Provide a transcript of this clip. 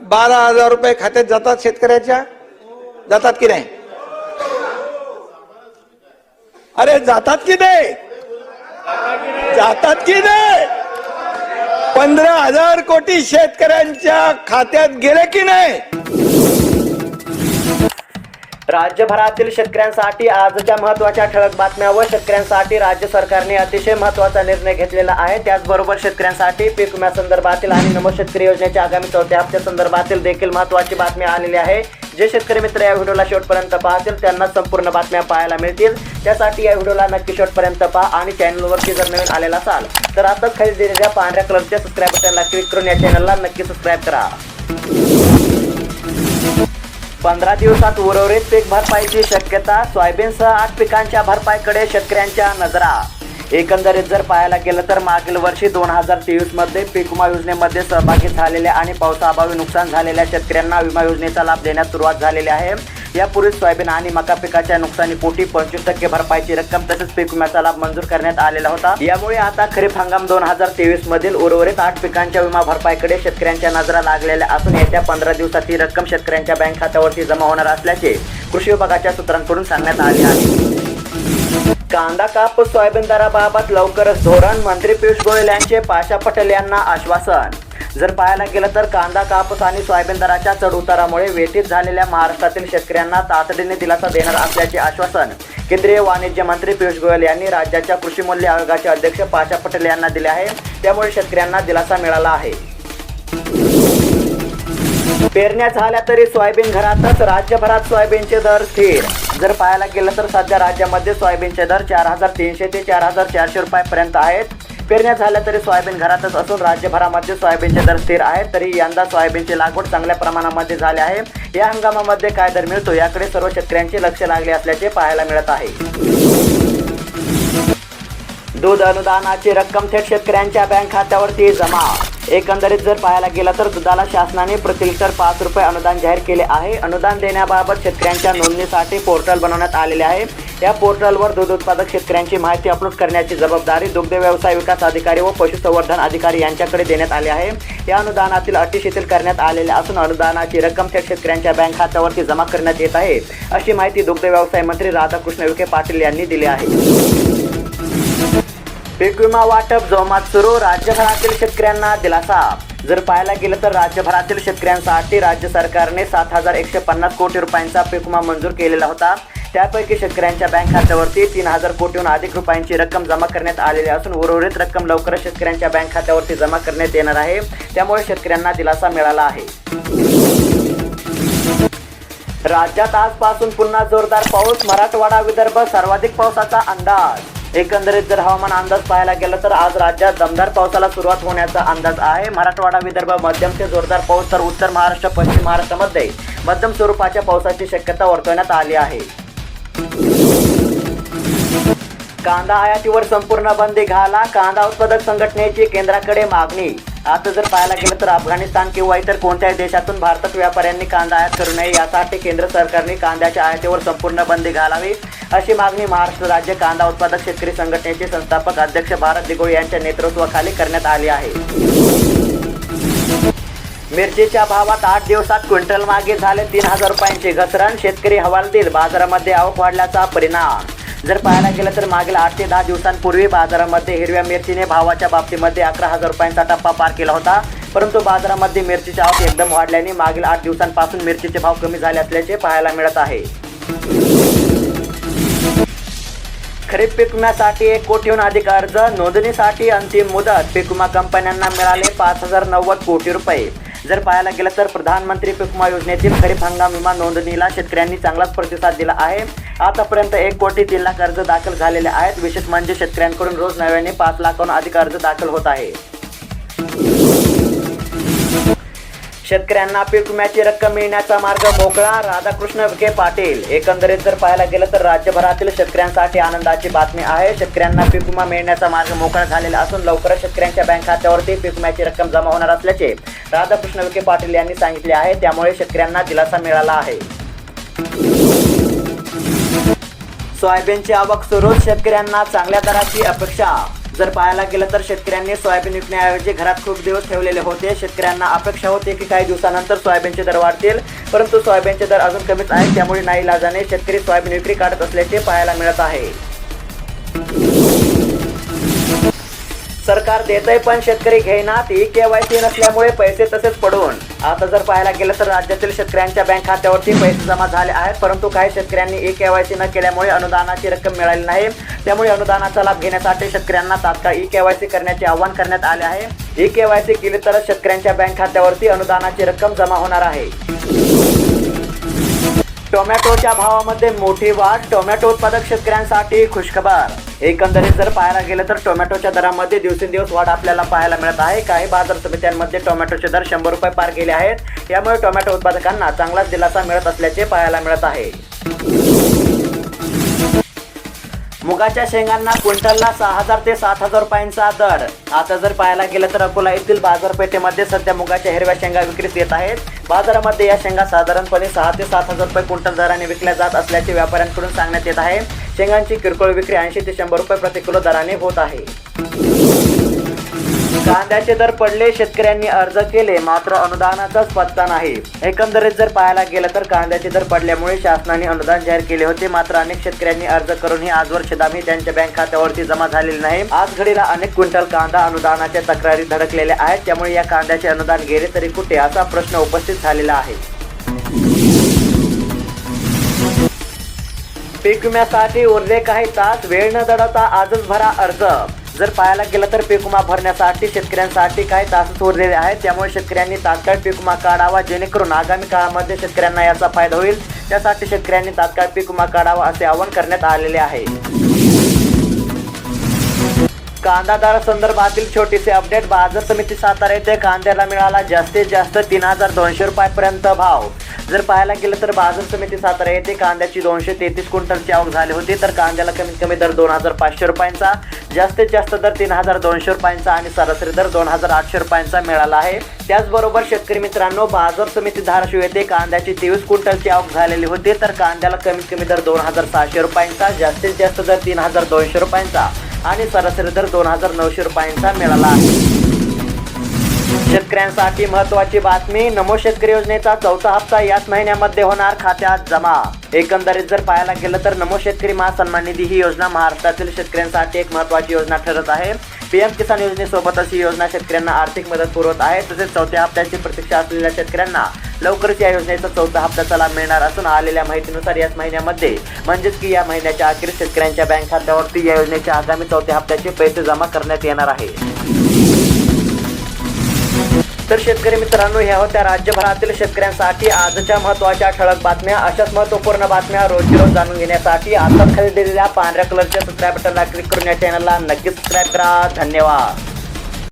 बारा हजार रुपये खात्यात जातात शेतकऱ्याच्या? जातात की नाही? अरे जातात की नाही? जातात की नाही? पंधरा हजार कोटी शेतकऱ्यांच्या खात्यात गेले की नाही? राज्यभरातील शेतकऱ्यांसाठी आजच्या महत्त्वाच्या ठळक बातम्या व शेतकऱ्यांसाठी राज्य सरकारने अतिशय महत्त्वाचा निर्णय घेतलेला आहे. त्याचबरोबर शेतकऱ्यांसाठी पीक विम्यासंदर्भातील आणि नमो शेतकरी योजनेच्या आगामी चौथ्या हप्त्या संदर्भातील देखील महत्त्वाची बातमी आलेली आहे. जे शेतकरी मित्र या व्हिडिओला शेवटपर्यंत पाहतील त्यांना संपूर्ण बातम्या पाहायला मिळतील. त्यासाठी या व्हिडिओला नक्की शेवटपर्यंत पहा आणि चॅनलवरती जर नवीन आलेला असाल तर आता खाली दिलेल्या पांढऱ्या कलरच्या सबस्क्राईब बटनला क्लिक करून या चॅनलला नक्की सबस्क्राईब करा. पंधरा दिवसात उर्वरित पीक भरपाईची शक्यता सोयाबीनसह आठ पिकांच्या भरपाईकडे शेतकऱ्यांच्या नजरा. एकंदरीत जर पाहायला गेलं तर मागील वर्षी दोन हजार तेवीसमध्ये पीक विमा योजनेमध्ये सहभागी झालेल्या आणि पावसाअभावी नुकसान झालेल्या शेतकऱ्यांना विमा योजनेचा लाभ देण्यास सुरुवात झालेली आहे. यापूर्वी सोयाबीन आणि मका पिकाच्या नुकसानीपोटी पंचवीस टक्के भरपाईची रक्कम तसेच पीक विम्याचा लाभ मंजूर करण्यात आलेला होता. यामुळे आता खरीप हंगाम दोन हजार तेवीस मधील उर्वरित आठ पिकांच्या विमा भरपाईकडे शेतकऱ्यांच्या नजरा लागलेल्या असून येत्या पंधरा दिवसात ही रक्कम शेतकऱ्यांच्या बँक खात्यावरती जमा होणार असल्याचे कृषी विभागाच्या सूत्रांकडून सांगण्यात आले आहे. कांदा कापूस सोयाबीन दराबाबत लवकरच धोरण मंत्री पियुष गोयल यांचे पाशा पटेल यांना आश्वासन. जर पाहायला गेलं तर कांदा कापूस आणि सोयाबीन दराच्या चढ उतारामुळे झालेल्या महाराष्ट्रातील शेतकऱ्यांना तातडीने दिलासा देणार असल्याचे आश्वासन केंद्रीय वाणिज्य मंत्री पियुष गोयल यांनी राज्याच्या कृषी मूल्य आयोगाचे अध्यक्ष पाशा पटेल यांना दिले आहे. त्यामुळे शेतकऱ्यांना दिलासा मिळाला आहे. पेरण्या झाल्या तरी सोयाबीन घरातच राज्यभरात सोयाबीनचे दर स्थिर. जर पाहायला गेलं तर सध्या राज्यामध्ये सोयाबीनचे दर चार हजार तीनशे ते चार हजार चारशे रुपयापर्यंत आहेत. पेरण्या झाल्या तरी सोयाबीन घरातच असून राज्यभरामध्ये सोयाबीनचे दर स्थिर आहेत तरी यंदा सोयाबीनची लागवड चांगल्या प्रमाणामध्ये झाली आहे. या हंगामामध्ये काय दर मिळतो याकडे सर्व शेतकऱ्यांचे लक्ष लागले असल्याचे पाहायला मिळत आहे. दूध अनुदानाची रक्कम थेट शेतकऱ्यांच्या बँक खात्यावरती जमा. एकंदरीत जर पाहायला गेलं तर दुधाला शासनाने प्रतिलिटर पाच रुपये अनुदान जाहीर केले आहे. अनुदान देण्याबाबत शेतकऱ्यांच्या नोंदणीसाठी पोर्टल बनवण्यात आलेले आहे. या पोर्टलवर दूध उत्पादक शेतकऱ्यांची माहिती अपलोड करण्याची जबाबदारी दुग्ध व्यवसाय विकास अधिकारी व पशुसंवर्धन अधिकारी यांच्याकडे देण्यात आली आहे. या अनुदानातील अटी शिथिल करण्यात आलेल्या असून अनुदानाची रक्कम थेट शेतकऱ्यांच्या बँक खात्यावरती जमा करण्यात येत आहे. अशी माहिती दुग्ध व्यवसाय मंत्री राधाकृष्ण विखे पाटील यांनी दिली आहे. पीक विमा वाटप जोमात सुरू राज्यभरातील शेतकऱ्यांना दिलासा. जर पाहायला गेलं तर राज्यभरातील शेतकऱ्यांसाठी राज्य सरकारने सात हजार एकशे पन्नास कोटी रुपयांचा पीक विमा मंजूर केलेला होता. त्यापैकी शेतकऱ्यांच्या बँक खात्यावरती तीन हजार कोटीहून अधिक रुपयांची रक्कम जमा करण्यात आलेली असून उर्वरित रक्कम लवकरच शेतकऱ्यांच्या बँक खात्यावरती जमा करण्यात येणार आहे. त्यामुळे शेतकऱ्यांना दिलासा मिळाला आहे. राज्यात आजपासून पुन्हा जोरदार पाऊस. मराठवाडा विदर्भ सर्वाधिक पावसाचा अंदाज. एकंदरीत जर हवामान अंदाज पाहायला गेलं तर आज राज्यात दमदार पावसाला सुरुवात होण्याचा अंदाज आहे. मराठवाडा विदर्भ मध्यम ते जोरदार पाऊस तर उत्तर महाराष्ट्र पश्चिम महाराष्ट्रामध्ये मध्यम स्वरूपाच्या पावसाची शक्यता वर्तवण्यात आली आहे. कांदा आयातीवर संपूर्ण बंदी घाला. कांदा उत्पादक संघटनेची केंद्राकडे मागणी. आता जर पाहायला गेलं तर अफगाणिस्तान किंवा इतर कोणत्याही देशातून भारतात व्यापाऱ्यांनी कांदा आयात करू नये. यासाठी केंद्र सरकारने कांद्याच्या आयातीवर संपूर्ण बंदी घालावी. अशी मागणी महाराष्ट्र राज्य कांदा उत्पादक शेतकरी संघटनेचे संस्थापक अध्यक्ष भारत दिगोळे यांच्या नेतृत्वाखाली करण्यात आली आहे. मिरचीच्या भावात आठ दिवसात क्विंटल मागे झाले तीन हजार रुपयांची घसरण. शेतकरी हवालदिल बाजारामध्ये आवक वाढल्याचा परिणाम. जर पाहायला गेलं तर मागील आठ ते दहा दिवसांपूर्वी बाजारामध्ये हिरव्या मिरचीने भावाच्या बाबतीमध्ये अकरा हजार रुपयांचा टप्पा पार केला होता. परंतु बाजारामध्ये मिरचीचे आवक एकदम वाढल्याने मागील आठ दिवसांपासून मिरचीचे भाव कमी झाले असल्याचे पाहायला मिळत आहे. खरीप पीक विम्यासाठी एक कोटीहून अधिक अर्ज नोंदणीसाठी अंतिम मुदत पीक विमा कंपन्यांना मिळाले पाच हजार नव्वद कोटी रुपये. जर पाहायला गेलं तर प्रधानमंत्री पीक विमा योजनेतील खरीप हंगाम विमा नोंदणीला शेतकऱ्यांनी चांगलाच प्रतिसाद दिला आहे. आतापर्यंत एक कोटी तीन लाख अर्ज दाखल झालेले आहेत. विशेष म्हणजे शेतकऱ्यांकडून रोज नव्याने पाच लाखाहून अधिक अर्ज दाखल होत आहे. शेतकऱ्यांना पीक विम्याची रक्कम मिळण्याचा मार्ग मोकळा. राधाकृष्ण विखे पाटील. एकंदरीत जर पाहायला गेलं तर राज्यभरातील शेतकऱ्यांसाठी आनंदाची बातमी आहे. शेतकऱ्यांना पीक विमा मिळण्याचा मार्ग मोकळा झालेला असून लवकरच शेतकऱ्यांच्या बँक खात्यावरती पीक विम्याची रक्कम जमा होणार असल्याचे राधाकृष्ण विखे पाटील यांनी सांगितले आहे. त्यामुळे शेतकऱ्यांना दिलासा मिळाला आहे. सोयाबीनची आवक सुरू शेतकऱ्यांना चांगल्या दराची अपेक्षा. जर पाहायला गेलं तर शेतकऱ्यांनी सोयाबीन विकण्याऐवजी घरात खूप दिवस ठेवलेले होते. शेतकऱ्यांना अपेक्षा होती की काही दिवसानंतर सोयाबीनचे दर वाढतील. परंतु सोयाबीनचे दर अजून कमीच आहेत त्यामुळे नाही लाजाने शेतकरी सोयाबीन विक्री काढत असल्याचे पाहायला मिळत आहे. सरकार देतय पण शेतकरी घेईनात. ई केवायसी नसल्यामुळे पैसे तसेच पडून. आता जर पाहायला गेलं तर राज्यातील शेतकऱ्यांच्या बँक खात्यावरती पैसे जमा झाले आहेत. परंतु काही शेतकऱ्यांनी ई केवायसी न केल्यामुळे अनुदानाची रक्कम मिळाली नाही. त्यामुळे अनुदानाचा लाभ घेण्यासाठी शेतकऱ्यांना तात्काळ ई केवायसी करण्याचे आवाहन करण्यात आले आहे. ई केवायसी केली तरच शेतकऱ्यांच्या बँक खात्यावरती अनुदानाची रक्कम जमा होणार आहे. टोमॅटोच्या भावामध्ये मोठी वाढ. टोमॅटो उत्पादक शेतकऱ्यांसाठी खुशखबर. एकंदरीत जर पाहायला गेलं तर टोमॅटोच्या दरामध्ये दिवसेंदिवस वाढ आपल्याला पाहायला मिळत आहे. काही बाजार समित्यांमध्ये टोमॅटोचे दर शंभर रुपये पार गेले आहेत. यामुळे टोमॅटो उत्पादकांना चांगलाच दिलासा मिळत असल्याचे पाहायला मिळत आहे. मुगाच्या शेंगांना क्विंटलला सहा हजार ते सात हजार रुपयांचा दर. आता जर पाहायला गेलं तर अकोला येथील बाजारपेठेमध्ये सध्या मुगाच्या हिरव्या शेंगा विक्रीस येत आहेत. बाजारामध्ये या शेंगा साधारणपणे सहा ते सात हजार रुपये क्विंटल दराने विकल्या जात असल्याचे व्यापाऱ्यांकडून सांगण्यात येत आहे. शेंगांची किरकोळ विक्री ऐंशी ते शंभर रुपये प्रति किलो दराने होत आहे. कांद्याचे दर पडले शेतकऱ्यांनी अर्ज केले मात्र अनुदानाचाच पत्ता नाही. एकंदरीत जर पाहायला गेलं तर कांद्याचे दर पडल्यामुळे शासनाने अनुदान जाहीर केले होते मात्र अनेक शेतकऱ्यांनी अर्ज करूनही आजवर शेदामी त्यांच्या बँक खात्यावरती जमा झालेले नाही. आज घडीला अनेक क्विंटल कांदा अनुदानाच्या तक्रारी धडकलेल्या आहेत त्यामुळे या कांद्याचे अनुदान गेले तरी कुठे असा प्रश्न उपस्थित झालेला आहे. पीक विम्यासाठी उरले काही तास वेळ न दडवता आजच भरा अर्ज. जर पाहायला गेलं तर पीक विमा भरण्यासाठी शेतकऱ्यांसाठी काही तासच उरलेले आहेत. त्यामुळे शेतकऱ्यांनी तात्काळ पीक विमा काढावा जेणेकरून आगामी काळामध्ये शेतकऱ्यांना याचा फायदा होईल. त्यासाठी शेतकऱ्यांनी तात्काळ पीक विमा काढावा असे आवाहन करण्यात आलेले आहे. कांदा दर संदर्भातील छोटीसे अपडेट बाजार समिती सातारा येथे कांद्याला मिळाला जास्तीत जास्त तीन हजार दोनशे रुपयापर्यंत भाव. जर पाहायला गेलं तर बाजार समिती सातारा येथे कांद्याची दोनशे तेहतीस क्विंटलची आवक झाली होती तर कांद्याला कमीत कमी दर दोन हजार पाचशे रुपयांचा जास्तीत जास्त दर तीन हजार दोनशे रुपयांचा आणि सरासरी दर दोन हजार आठशे रुपयांचा मिळाला आहे. त्याचबरोबर शेतकरी मित्रांनो बाजार समिती धाराशिव येथे कांद्याची तेवीस क्विंटलची आवक झालेली होती तर कांद्याला कमीत कमी दर दोन हजार सहाशे रुपयांचा जास्तीत जास्त दर तीन हजार दोनशे रुपयांचा. आणि सरासरी दर दोन हजार नऊशे रुपयांचा मिळाला आहे. शेतकऱ्यांसाठी महत्वाची बातमी नमो शेतकरी योजनेचा चौथा हप्ता याच महिन्यामध्ये होणार खात्यात जमा. एकंदरीत जर पाहायला गेलं तर नमो शेतकरी महासन्मान निधी ही योजना महाराष्ट्रातील शेतकऱ्यांसाठी एक महत्वाची योजना ठरत आहे. पीएम किसान योजनेसोबतच ही योजना शेतकऱ्यांना आर्थिक मदत पुरवत आहे. तसेच चौथ्या हप्त्याची प्रतीक्षा असलेल्या शेतकऱ्यांना लवकरच या योजनेचा चौथा हप्त्याचा लाभ मिळणार असून आलेल्या माहितीनुसार याच महिन्यामध्ये म्हणजेच की या महिन्याच्या अखेर शेतकऱ्यांच्या बँक खात्यावरती या योजनेच्या आगामी चौथ्या हप्त्याचे पैसे जमा करण्यात येणार आहे. तर शेतकरी मित्रांनो ह्या होत्या राज्यभरातील शेतकऱ्यांसाठी आजच्या महत्त्वाच्या ठळक बातम्या. अशाच महत्त्वपूर्ण बातम्या रोज रोज जाणून घेण्यासाठी आता खाली दिलेल्या पांढऱ्या कलरच्या सबस्क्राईब बटनला क्लिक करून या चॅनलला नक्की सबस्क्राईब करा. धन्यवाद.